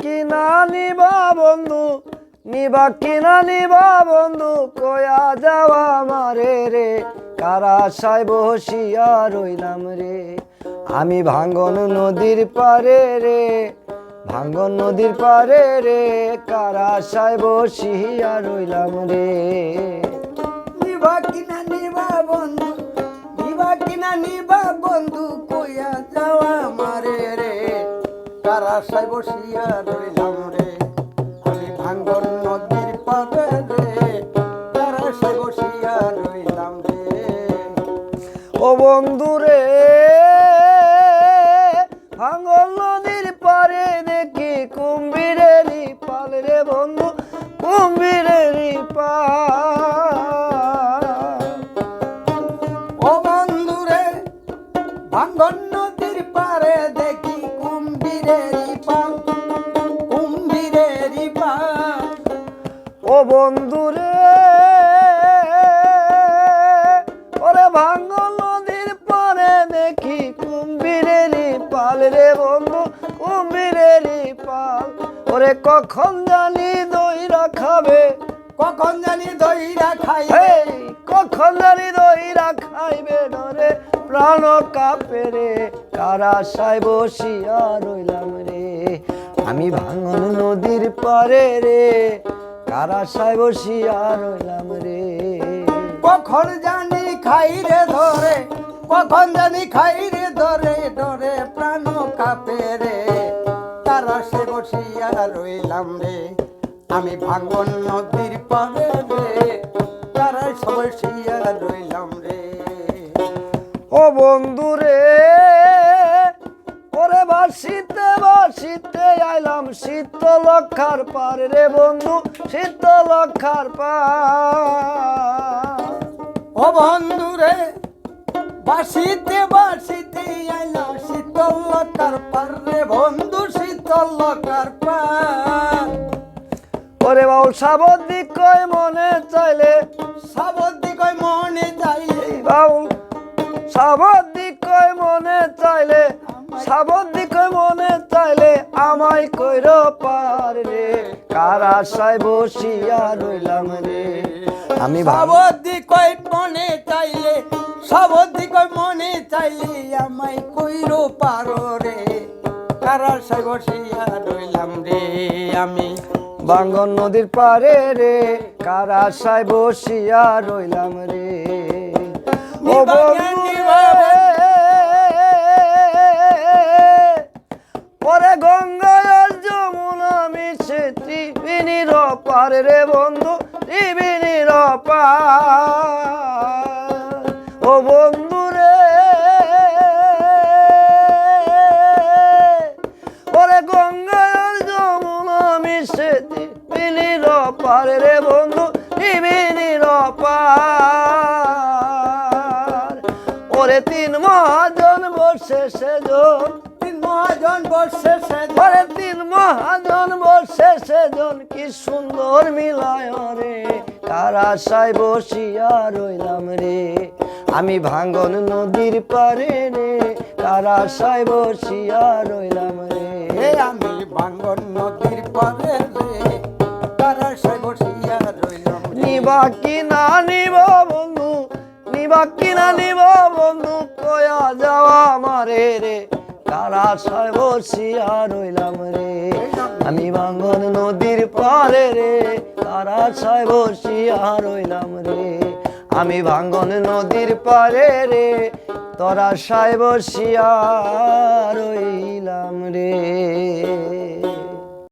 কিনা নিবা বন্ধু, নিবা কিনা নিবা বন্ধু কয়া যাওয়া মারে রে, কারা সাই বসিয়া রইলাম রে। আমি ভাঙ্গন নদীর পারে রে, ভাঙ্গন নদীর পারে রে, কারা সাই বসিয়া রইলাম রে। নিবা কিনা নিবা বন্ধু কারা সাই বসিয়া রইলাম রে। আমি ভাঙ্গর নদীর পাবে রে। কারা সাই বসিয়া রইলাম রে। ও বন্ধু রে ভাঙ্গল নদীর পারে দেখি কুম্ভীরেরই পাল রে বন্ধু কুম্ভীরেরই পাল ও বন্ধু রে ভাঙ্গর নদীর পারে দেখি কুম্ভীরেরই পাল কুম্ভীরেরই পাল ও বন্ধু রে ওরে ভাঙ্গল নদীর পারে দেখি কুম্ভীরেরই পাল রে বন্ধু কুম্ভীরেরই পাল। ওরে কখন জানি দই রাখাবে কখন জানি দইরা খাই হেই কখন জানি দইরা খাইবে ডরে প্রাণ কাপে রে। কারা সাই বসিয়া রইলাম রে? আমি ভাঙন নদীর পারে রে, কারা সাই বসিয়া রইলাম রে? কখন জানি খাই রে ধরে, কখন জানি খাই রে ধরে, ডরে প্রাণ কাপে রে। তারা সে বসিয়া রইলাম রে? আমি ভাঙন নদীর পারে রে তারা সে বসিয়া রইলাম রে? ও বন্ধু রে বাসিতে বাসিতে আইলাম শীতলক্ষার পার রে বন্ধু শীতলক্ষার পার। ও বন্ধু রে বাসিতে বাসিতে আইলাম শীতল লকার পার রে বন্ধু শীতল লকার পার। ওরে বাউল সাবদি কয় মনে চাইলে? সাবদি কই মনে যাইলে এই বাউল সাবদি কয় মনে চাইলে? সাবদি কয় মনে চাইলে আমায় কইর পার রে। কারা সাই বসিয়া রইলাম রে। আমি সাবদি কই মনে চাইলে সাবদি কই মনে চাইলে আমায় কইরো পারো রে। কারা সাই বসিয়া রইলাম রে আমি। বাঙ্গন নদীর পারে রে কারা সাই বসিয়া রইলাম রে। ও পারে রে বন্ধু পার ও বন্ধু রে, ওরে গঙ্গা আর যমুনা মিশে ত্রিবেণীর পারে রে বন্ধু পার ওরে তিন মহাজন বসে সেজন মহাজন বসে সে ওরে তিন মহাজন বসে সেজন কি সুন্দর মিলায় রে। কারা সাই বসিয়া রইলাম রে। আমি ভাঙ্গন নদীর পারে রে কারা সাই বসিয়া রইলাম রে। আমি ভাঙ্গন নদীর পারে রে কারা সাই বসিয়া রইলাম নিবা কি না নিব বন্ধু নিবা কি না নিব বন্ধু কয়া যাওয়া মারে রে। কারা সাই বসিয়া রইলাম রে। আমি বাঙ্গন নদীর পারে রে কারা বসি বসিয়া রইলাম রে। আমি ভাঙ্গন নদীর পারে রে, তোরা সাই বসিয়া রইলাম রে।